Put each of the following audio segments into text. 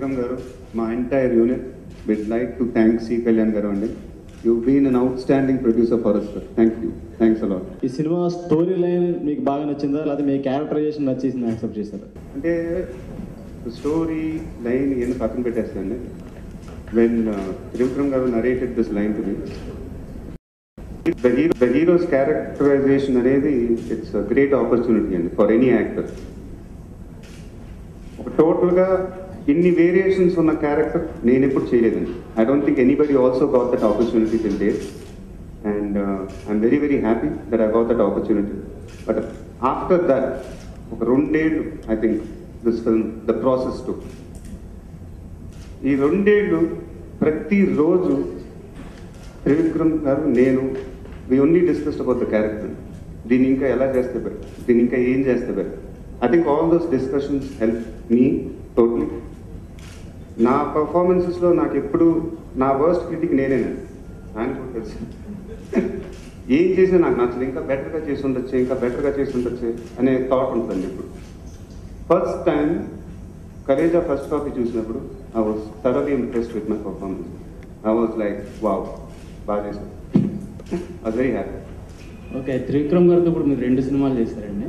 త్రివిక్రమ్ గారు మా entire unit we'd like to thank C Kalyan garu అండి. You been an outstanding producer for us thank you thanks a lot ఈ cinema story line మీకు బాగా నచ్చిందా? లేదా మీ characterisation నచ్చేసింది accept చేశారా? అంటే స్టోరీ లైన్ ఏం పక్కన పెట్టేస్తాండి when Trivikram garu narrated this line to the hero the hero's characterisation అనేది ఇట్స్ గ్రేట్ ఆపర్చునిటీ అండి ఫర్ ఎనీ యాక్టర్ ఒక టోటల్గా ఇన్ని వేరియేషన్స్ ఉన్న క్యారెక్టర్ నేను ఎప్పుడు చేయలేదండి I don't think anybody also got that opportunity till date and I'm very very happy that I got that opportunity but after that ఒక రెండేళ్ళు I think this film the process to ఈ రెండేళ్ళు ప్రతిరోజు త్రివిక్రమ్ గారు నేను we only discussed about the character దీన్ని ఇంకా ఎలా చేస్తే బెటర్ దీన్ని ఇంకా ఏం చేస్తే better I think all those discussions help me totally నా పర్ఫార్మెన్సెస్లో నాకు ఎప్పుడు నా వర్స్ట్ క్రిటిక్ నేనేనండి ఆయన కూడా తెలుసు. ఏం చేసినా నాకు నచ్చదు. ఇంకా బెటర్గా చేసి ఉండొచ్చు ఇంకా బెటర్గా చేసి ఉండొచ్చు అనే థాట్ ఉంటుంది ఇప్పుడు. First time Khaleja first copy చూసినప్పుడు I was thoroughly impressed with my performance I was like wow బాగా చేశాను I very happy okay Trivikram గారితో ఇప్పుడు మీరు రెండు సినిమాలు చేశారండి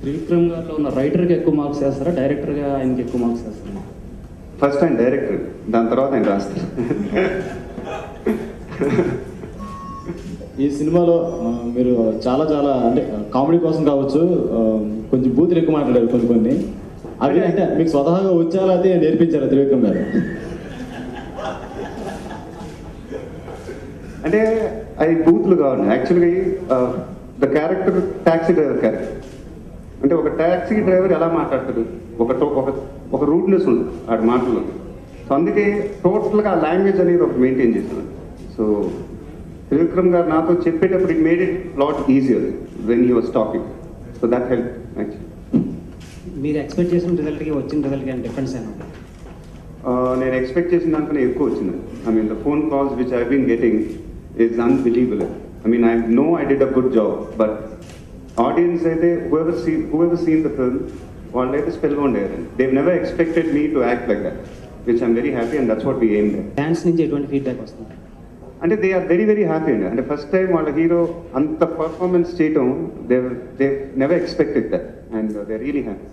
త్రివిక్రమ్ గారిలో ఉన్న రైటర్కి ఎక్కువ మార్క్స్ వేస్తారా? డైరెక్టర్గా ఆయనకి ఎక్కువ మార్క్స్ వేస్తారా? ఫస్ట్ ఆయన డైరెక్టర్ దాని తర్వాత ఆయన రాస్తారు ఈ సినిమాలో మీరు చాలా చాలా అంటే కామెడీ కోసం కావచ్చు కొంచెం బూతులు ఎక్కువ మాట్లాడారు కొన్ని కొన్ని. అవి అంటే మీకు స్వతహాగా వచ్చారా అయితే నేర్పించారా త్రివిక్రమ్ గారు? అంటే అది బూత్లు కావాలి యాక్చువల్గా the character taxi driver character అంటే ఒక ట్యాక్సీ డ్రైవర్ ఎలా మాట్లాడతాడు? ఒక ఒక ఒక రూట్నెస్ ఉంది ఆడి మాటల్లో సో అందుకే టోటల్గా ఆ లాంగ్వేజ్ అనేది ఒక మెయింటైన్ చేశాను సో త్రివిక్రమ్ గారు నాతో చెప్పేటప్పుడు it made it lot easier when he was talking so that help actually మీరు ఎక్స్పెక్ట్ చేసిన రిజల్ట్కి వచ్చిన రిజల్ట్కి డిఫరెన్స్ ఏమన్నా నేను ఎక్స్పెక్ట్ చేసిన దానికన్నా ఎక్కువ వచ్చింది. I mean the phone calls which I been getting is unbelievable I mean I know I did a good job but audience అయితే whoever see whoever seen the film వాళ్ళైతే స్పెల్ బౌండ్ అయ్యారండి they never expected me to act like that which I'm very happy and that's what we aim fans నుంచి ఎటువంటి feedback వస్తుంది? అంటే they are very very happy అండి. అంటే first time వాళ్ళ hero అంత పర్ఫార్మెన్స్ చేయటం they they never expected that and they really happy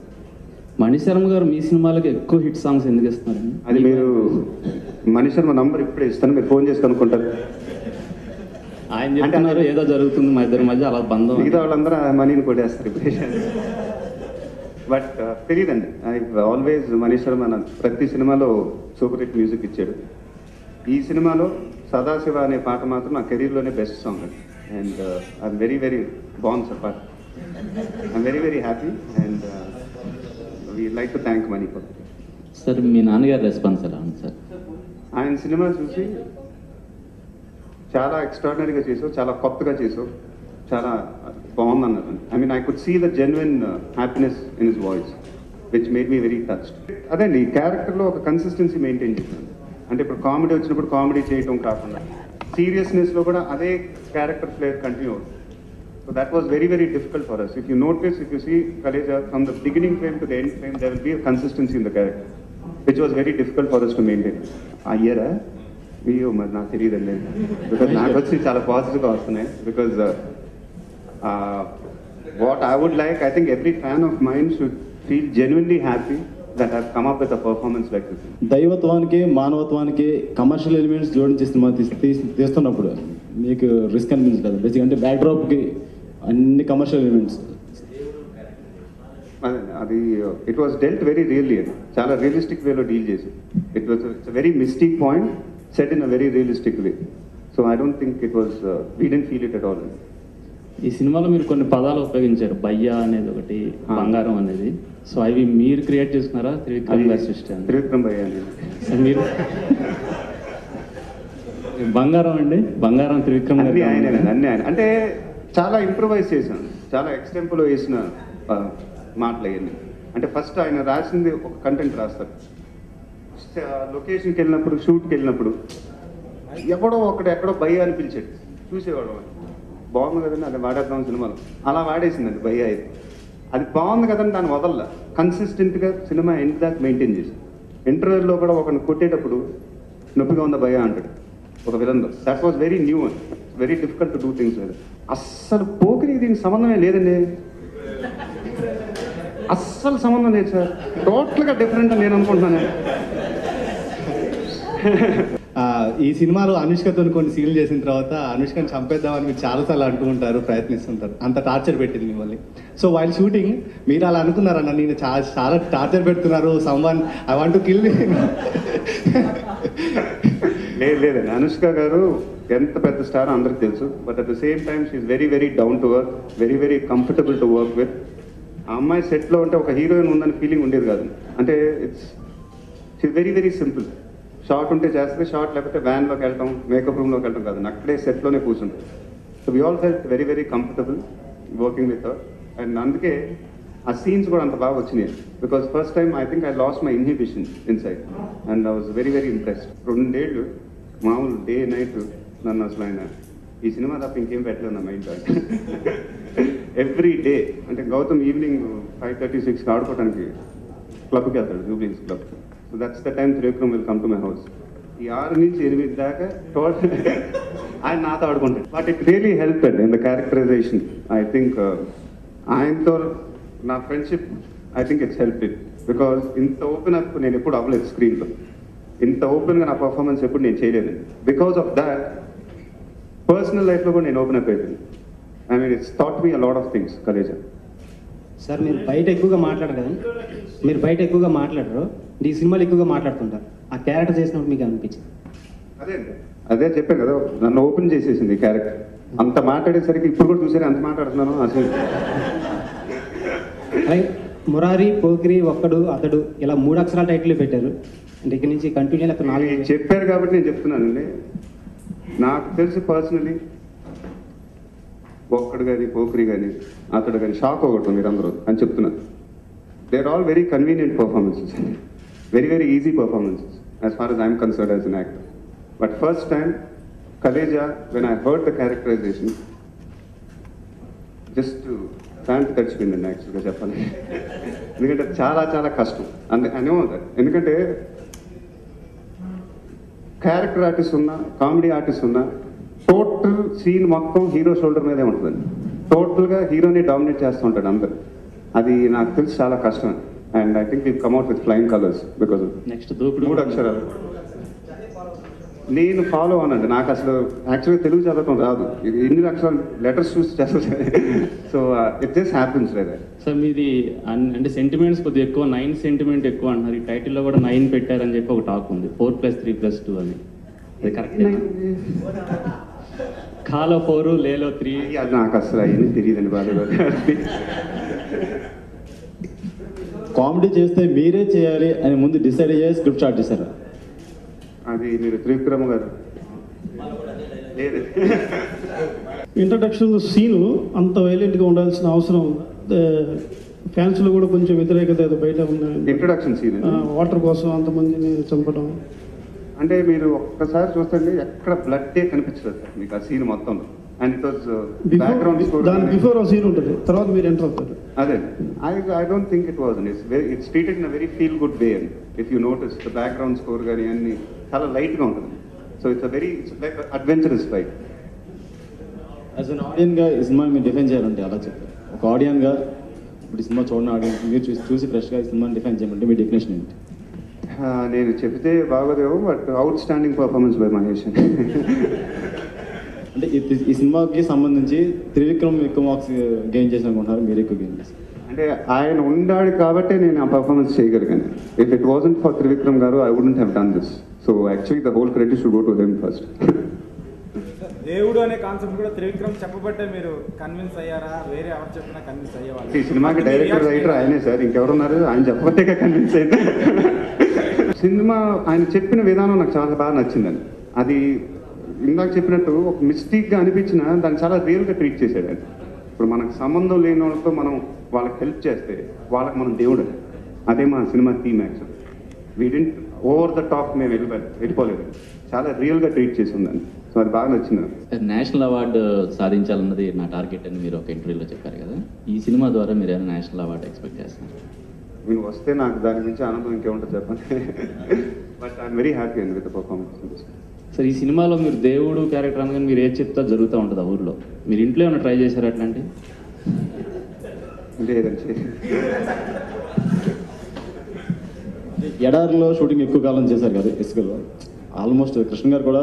Mani Sharma garu మీ సినిమాలకు ఎక్కువ హిట్ సాంగ్స్ ఎందుకు ఇస్తున్నారండి? అది మీరు మనిషి మా నంబర్ ఇప్పుడే ఇస్తాను మీరు ఫోన్ చేసి కనుక్కుంటారు. ఆయన చెప్తున్నారు ఏదో జరుగుతుంది మా ఇద్దరి మధ్య అలా బంధం మిగతా వాళ్ళందరూ మనీని కొట్టేస్తారు. ఇప్పుడు బట్ తెలియదండి ఐ ఆల్వేస్ మనీష్ శర్మ ప్రతి సినిమాలో సూపర్ హిట్ మ్యూజిక్ ఇచ్చాడు. ఈ సినిమాలో సదాశివ అనే పాట మాత్రం నా కెరీర్లోనే బెస్ట్ సాంగ్ అండి అండ్ ఐఎమ్ వెరీ వెరీ బాగుంది సార్ పాట I'm very very happy and we like to thank Mani for sir మీ నాన్నగారి రెస్పాన్స్ ఎలా ఉంది సార్ ఆయన సినిమా చూసి చాలా ఎక్స్ట్రాడినరీగా చేసావు చాలా కొత్తగా చేసావు. చాలా బాగుంది I mean I could see the genuine happiness in his voice which made me very touched అదండి ఈ క్యారెక్టర్లో ఒక కన్సిస్టెన్సీ మెయింటైన్ చేశాను. అంటే ఇప్పుడు కామెడీ వచ్చినప్పుడు కామెడీ చేయటం కాకుండా సీరియస్నెస్లో కూడా అదే క్యారెక్టర్ ప్లేయర్ కంటిన్యూ అవుతుంది. So that was very very difficult for us if you notice if you see Khaleja from the beginning frame to the end frame there will be consistency in the character which was very difficult for us to maintain ఆ year అయ్యో మరి నాకు తెలియదండి. Because నాకు వచ్చి చాలా పాజిటివ్గా వస్తున్నాయి. Because what I would like I think every fan of mind should feel genuinely happy that have come up with a performance like this దైవత్వానికి మానవత్వానికి కమర్షియల్ ఎలిమెంట్స్ జోడించి సినిమా తీస్- తీస్- తీస్తున్నప్పుడు మీకు రిస్క్ అనిపించలేదు బేసిక్ అంటే బ్యాక్డ్రాప్కి అన్ని కమర్షియల్ ఎలిమెంట్స్ అదే, అది it was dealt very really అది చాలా రియలిస్టిక్ వేలో డీల్ చేసి it was it's very mistake point set in a very realistic way so I don't think it was we didn't feel it at all ఈ సినిమాలో మీరు కొన్ని పదాలు ఉపయోగించారు. బయ్య అనేది ఒకటి. బంగారం అనేది. సో అవి మీరు క్రియేట్ చేసుకున్నారా? త్రివిక్రమ్ గారి సృష్టి అని త్రివిక్రమ్ సో మీరు బంగారం అండి? బంగారం త్రివిక్రమ్ గారు ఆయనే అన్ని ఆయన. అంటే చాలా ఇంప్రూవైజ్ చేశాను చాలా ఎక్స్టెంపులో వేసిన మాటలు అంటే ఫస్ట్ ఆయన రాసింది ఒక కంటెంట్ రాస్తారు. లొకేషన్కి వెళ్ళినప్పుడు షూట్కి వెళ్ళినప్పుడు ఎక్కడో ఒకడు ఎక్కడో భయ్య అని పిలిచాడు. చూసేవాడు వాడు. బాగుంది కదండి అది వాడేద్దాం సినిమాలు. అలా వాడేసిందండి భయ్య అయితే అది బాగుంది కదండి దాన్ని వదల్ల. కన్సిస్టెంట్గా సినిమా ఎండ్ దాకా మెయింటైన్ చేసి. ఇంటర్వ్యూలో కూడా ఒకరిని కొట్టేటప్పుడు నొప్పిగా ఉందా భయ అంటాడు. ఒక విలన్లో that was very new and very difficult to do things అస్సలు పోకిరి దీనికి సంబంధమే లేదండి. అస్సలు సంబంధం లేదు సార్. టోటల్గా డిఫరెంట్ అని నేను అనుకుంటున్నాను. ఈ సినిమాలో అనుష్కతో కొన్ని సీన్లు చేసిన తర్వాత అనుష్కని చంపేద్దామని మీరు చాలాసార్లు అంటూ ఉంటారు ప్రయత్నిస్తుంటారు. అంత టార్చర్ పెట్టింది మిమ్మల్ని. సో వైల్ షూటింగ్ మీరు అలా అనుకున్నారన్న నేను చాలా చాలా టార్చర్ పెడుతున్నారు someone I want to kill లేదు లేదండి అనుష్క గారు ఎంత పెద్ద స్టార్ అందరికి తెలుసు. But at the same time she's very very down to work very very comfortable to work with ఆ అమ్మాయి సెట్లో ఉంటే ఒక హీరోయిన్ ఉందని ఫీలింగ్ ఉండేది కాదు. అంటే it's she very very simple short ఉంటే చేస్తే షార్ట్ లేకపోతే వ్యాన్లోకి వెళ్తాం మేకప్ రూమ్లోకి వెళ్తాం కాదు. అక్కడే సెట్లోనే కూర్చుంటాం so we all felt very very comfortable working with and అందుకే ఆ సీన్స్ కూడా అంత బాగా వచ్చినాయి. Because first time I think I lost my inhibition inside and I was very very impressed రెండేళ్ళు మామూలు డే నైట్ నన్ను అసలు ఆయన ఈ సినిమా తప్ప ఇంకేం పెట్టలేదు నా మైండ్ ఎవ్రీ డే అంటే గౌతమ్ ఈవినింగ్ ఫైవ్ థర్టీ సిక్స్కి ఆడుకోవడానికి క్లబ్కి వెళ్తాడు Jubilee's club so that's the time Trivikram will come to my house ఈ ఆరు నుంచి ఎనిమిది దాకా టోటల్ ఆయన నాతో ఆడుకుంటాడు. But it really help and in the characterisation I think ఆయనతో నా friendship I think it's help it because ఇంత ఓపెన్ అప్ నేను ఎప్పుడు అవ్వలేదు స్క్రీన్లో ఇంత ఓపెన్గా నా పర్ఫార్మెన్స్ ఎప్పుడు నేను చేయలేదు. బికాస్ ఆఫ్ దాట్ పర్సనల్ లైఫ్లో కూడా నేను ఓపెన్ అప్ అయిపోయింది I mean it's thought me a lot of things Khaleja sir మీరు బయట ఎక్కువగా మాట్లాడరు కదా మీరు బయట ఎక్కువగా మాట్లాడరు. ఈ సినిమాలు ఎక్కువగా మాట్లాడుతుంటారు. ఆ క్యారెక్టర్ చేసినప్పుడు మీకు అనిపించింది. అదే. అదే చెప్పాను కదా నన్ను ఓపెన్ చేసేసింది క్యారెక్టర్. అంత మాట్లాడేసరికి ఇప్పుడు కూడా చూసారు ఎంత మాట్లాడుతున్నాను? అసలు మురారి పోకిరి ఒక్కడు అతడు ఇలా మూడు అక్షరాల టైటిల్ పెట్టారు. అంటే ఇక్కడ నుంచి కంటిన్యూ నాలుగు చెప్పారు కాబట్టి నేను చెప్తున్నానండి. నాకు తెలిసి పర్సనలీ బొక్కడు కానీ పోకరి కానీ అతడు కానీ షాక్ అవ్వటం మీరందరూ అని చెప్తున్నారు. They are all very convenient performances very very easy performances as far as I'm concerned as an actor but first time Khaleja when I heard the characterisation just pant తడిచిపోయిందండి యాక్చువల్గా చెప్పాలి ఎందుకంటే చాలా చాలా కష్టం. అండ్ అనే ఎందుకంటే క్యారెక్టర్ ఆర్టిస్ట్ ఉన్నా comedy artist ఉన్నా టోటల్ సీన్ మొత్తం హీరో షోల్డర్ మీదే ఉంటుందండి. టోటల్గా హీరోని డామినేట్ చేస్తూ ఉంటాడు అందరు. అది నాకు తెలిసి చాలా కష్టం. And I think we come out with flying colours because next మూడు అక్షరాలు. నేను ఫాలో అనండి నాకు అసలు యాక్చువల్గా తెలుగు చదవటం రాదు. ఎన్ని అక్షరాలు లెటర్స్ చూసి చదువుతాయి సో ఇట్ జస్ట్ హ్యాపీన్స్ లేదా సార్ మీది అంటే సెంటిమెంట్స్ కొద్దిగా ఎక్కువ నైన్ సెంటిమెంట్ ఎక్కువ అంటున్నారు. ఈ టైటిల్లో కూడా నైన్ పెట్టారని చెప్పి ఒక టాక్ ఉంది. Four plus three plus two అని. అది కరెక్ట్ ఖాలో ఫోరు లేలో త్రీ. అది నాకు అసలు అవన్నీ తెలియదండి బాధ కామెడీ చేస్తే మీరే చేయాలి అని ముందు డిసైడ్ అయ్యే స్క్రిప్ట్ స్టార్ట్ చేశారు అది మీరు త్రివిక్రమ గారు. లేదు. ఇంట్రడక్షన్ సీను అంత వైలెంట్గా ఉండాల్సిన అవసరం ఫ్యాన్స్లో కూడా కొంచెం వ్యతిరేకత ఏదో బయట ఉన్నాయి ఇంట్రొడక్షన్ సీన్ వాటర్ కోసం అంతమందిని చంపడం. అంటే మీరు ఒక్కసారి చూస్తే ఎక్కడ బ్లడ్ కనిపించదు సార్ మీకు ఆ సీన్ మొత్తం and it was background before దాని బిఫోర్ ఆ సీన్ ఉంటుంది తర్వాత మీరు ఎంటర్ అవుతారు. అదే. I I don't think it was it's very it's treated in a very feel good way and if you notice the background score కానీ అన్ని చాలా లైట్గా ఉంటుంది. So it's a very it's like adventurous fight as an ఆడియన్గా ఈ సినిమాని మీరు define చేయాలంటే అలా చెప్పారు ఒక ఆడియన్గా ఇప్పుడు ఈ సినిమా చూడని ఆడియన్స్ మీరు చూసి చూసి ఫ్రెష్గా ఈ సినిమాని డిఫైన్ చేయమంటే మీ డెఫినేషన్ ఏంటి? నేను చెప్తే బాగోదేమో but outstanding performance by Mahesh అంటే ఈ- ఈ సినిమాకి సంబంధించి త్రివిక్రమ్ ఎక్కువ మార్క్స్ గెయిన్ చేసిన అనుకుంటున్నారు మీరు ఎక్కువ గెయిన్ చేశారు. అంటే ఆయన ఉండాడు కాబట్టే నేను ఆ పర్ఫార్మెన్స్ చేయగలిగాను. If it wasn't for Trivikram garu I wouldn't have done this so actually the whole credit should go to him first దేవుడు అనే కాన్సెప్ట్ కూడా త్రివిక్రమ్ చెప్పబట్టే మీరు కన్విన్స్ అయ్యారా? వేరే ఎవరు చెప్పినా కన్విన్స్ అయ్యేవాళ్ళు. ఈ సినిమాకి డైరెక్టర్ రైటర్ ఆయనే సార్. ఇంకెవరున్నారు? ఆయన చెప్పబట్టే కన్విన్స్ అయింది సినిమా ఆయన చెప్పిన విధానం నాకు చాలా బాగా నచ్చిందండి. అది ఇందాక చెప్పినట్టు ఒక మిస్టేక్గా అనిపించిన దాన్ని చాలా రియల్గా ట్రీట్ చేశాడు ఆయన. ఇప్పుడు మనకు సంబంధం లేని వాళ్ళతో మనం వాళ్ళకి హెల్ప్ చేస్తే వాళ్ళకి మనం దేవుడు అదే మా cinema theme actual we didn't over the top మేము వెళ్ళిపోయి వెళ్ళిపోలేదు. చాలా రియల్గా ట్రీట్ చేసి ఉందండి సో అది బాగా నచ్చింది నేషనల్ అవార్డు సాధించాలన్నది నా టార్గెట్ అని మీరు ఒక ఇంటర్వ్యూలో చెప్పారు కదా. ఈ సినిమా ద్వారా మీరు ఏమైనా నేషనల్ అవార్డు ఎక్స్పెక్ట్ చేస్తున్నారు? మీరు వస్తే నాకు దాని గురించి ఆనందం ఇంకేముంటుంది చెప్పండి. బట్ ఐఎమ్ వెరీ హ్యాపీ అండి విత్ పర్ఫార్మెన్స్ సార్ ఈ సినిమాలో మీరు దేవుడు క్యారెక్టర్ అనగానే మీరు ఏది చెప్తా జరుగుతూ ఉంటుంది ఆ ఊర్లో? మీరు ఇంట్లో ఏమైనా ట్రై చేశారు అట్లాంటి? లేదండి ఎడారిలో షూటింగ్ ఎక్కువ కాలం చేశారు కదా ఇసుకలో ఆల్మోస్ట్ కృష్ణ గారు కూడా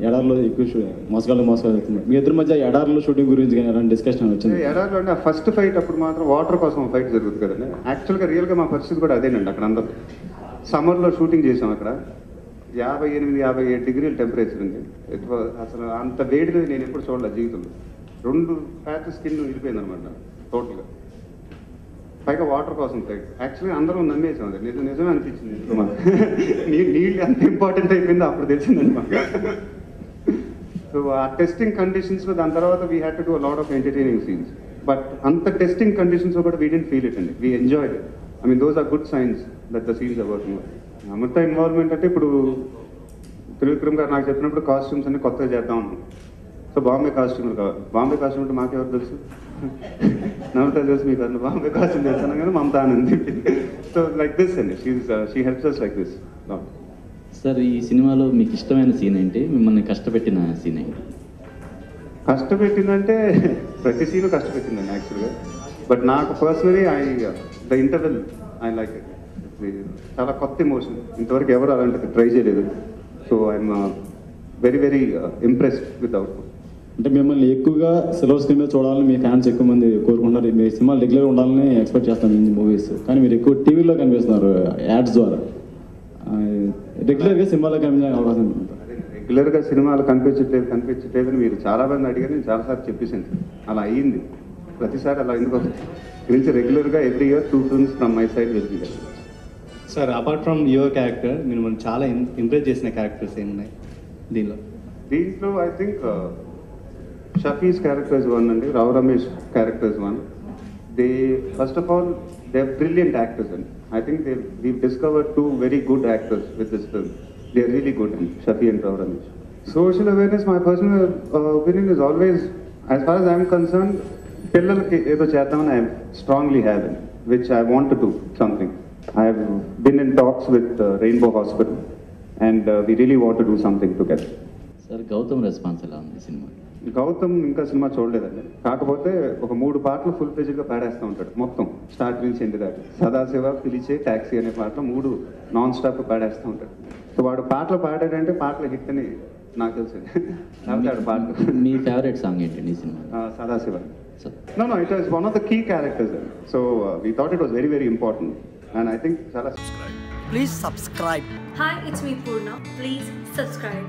ఎడారిలో ఎక్కువ మోసగాళ్ళు మోసగాళ్ళు అవుతున్నారు. మీ ఇద్దరి మధ్య ఎడారిలో షూటింగ్ గురించి కానీ ఎలాంటి డిస్కషన్ వచ్చింది? ఎడార్లో అంటే ఆ ఫస్ట్ ఫైట్ అప్పుడు మాత్రం వాటర్ కోసం ఫైట్ జరుగుతుంది కదండి. యాక్చువల్గా రియల్గా మా పరిస్థితి కూడా అదేనండి అక్కడ అందరూ. సమ్మర్లో షూటింగ్ చేసాం అక్కడ. యాభై ఎనిమిది యాభై ఏడు డిగ్రీల టెంపరేచర్ ఉంది. అసలు అంత వేడిని నేను ఎప్పుడు చూడలేదు జీవితంలో. రెండు ప్యాచ్ స్కిన్ విడిపోయింది అనమాట టోటల్గా పైగా వాటర్ కోసం యాక్చువల్లీ అందరూ నమ్మేసాం అది నిజం నిజమే అనిపించింది నీళ్ళు నీళ్ళు ఎంత ఇంపార్టెంట్ అయిపోయిందో అప్పుడు తెలిసిందండి మాకు. సో ఆ టెస్టింగ్ కండిషన్స్లో దాని తర్వాత we had to do lot of entertaining scenes but అంత టెస్టింగ్ కండిషన్స్ కూడా వీ డెంట్ ఫీల్ ఇట్ అండి. We enjoy it I mean those are good signs that the scenes are Amrutha involvement అంటే ఇప్పుడు త్రివిక్రమ్ గారు నాకు చెప్పినప్పుడు కాస్ట్యూమ్స్ అన్ని కొత్తగా చేద్దాం అన్నాం సో బాంబే కాస్ట్యూమ్లు కావాలి బాంబే కాస్ట్యూమ్ అంటే మాకెవరు తెలుసు? నమ్రత తెలుసు మీకు అన్న బాంబే కాస్ట్యూమ్ చేస్తాను కానీ Mamata Anand. So like this అండి. She helps us like this sir ఈ సినిమాలో మీకు ఇష్టమైన సీన్ ఏంటి? మిమ్మల్ని కష్టపెట్టిన సీన్ ఏంటి? కష్టపెట్టిందంటే ప్రతి సీను కష్టపెట్టిందండి యాక్చువల్గా బట్ నాకు personally I the interval I like it చాలా కొత్త ఎమోషన్ ఇంతవరకు ఎవరు అలాంటిది ట్రై చేయలేదు. So I'm very very impressed with output అంటే మిమ్మల్ని ఎక్కువగా సిల్వర్ స్క్రీన్ మీద చూడాలని మీ ఫ్యాన్స్ ఎక్కువ మంది కోరుకుంటున్నారు. మీ సినిమాలు రెగ్యులర్ ఉండాలని ఎక్స్పెక్ట్ చేస్తాం మీ మూవీస్ కానీ మీరు ఎక్కువ టీవీలో కనిపిస్తున్నారు యాడ్స్ ద్వారా. రెగ్యులర్గా సినిమాలో కనిపించడానికి అవకాశం ఉంటుంది రెగ్యులర్గా సినిమాలు కనిపించట్లేదు కనిపించట్లేదు అని మీరు చాలా మంది అడిగారు నేను చాలాసార్లు చెప్పేసాను. అలా అయ్యింది. ప్రతిసారి అలా ఎందుకు గురించి రెగ్యులర్గా every year two films from my side వెళ్తుంది. Sir apart from your character మీరు మనం చాలా ఇంప్రెస్ చేసిన క్యారెక్టర్స్ ఏమున్నాయి దీనిలో? దీంట్లో I think Shafi's characters one అండి Rao Ramesh characters one they first of all they brilliant actors అండి I think they we discover two very good actors with this film they are really good and Shafi and Rao Ramesh social awareness my personal opinion is always as far as I'm concern పిల్లలకి ఏదో చేద్దామని I strongly have in which I want to something I have been in talks with Rainbow Hospital and we really want to do something together sir Gautam response ఎలా ఉంది cinema Gautam ఇంకా cinema చూడలేదండి. కాకపోతే ఒక మూడు పాటలు ఫుల్గా పాడేస్తూ ఉంటాడు మొత్తం. స్టార్ట్ నుంచి ఎండ్ దాకా సదాశివ పిలిచే ట్యాక్సీ అనే పాటలు మూడు నాన్ స్టాప్ పాడేస్తూ ఉంటాడు. సో వాడు పాటలు పాడాడంటే పాటలు హిట్ అని నాకు తెలుసు. పాటలు మీ ఫేవరెట్ సాంగ్ ఏంటండి ఈ cinema Sadashiva. No no it was one of the key characters so we thought it was very very important and I think చాలా Please subscribe. Hi, it's me Purna. Please subscribe.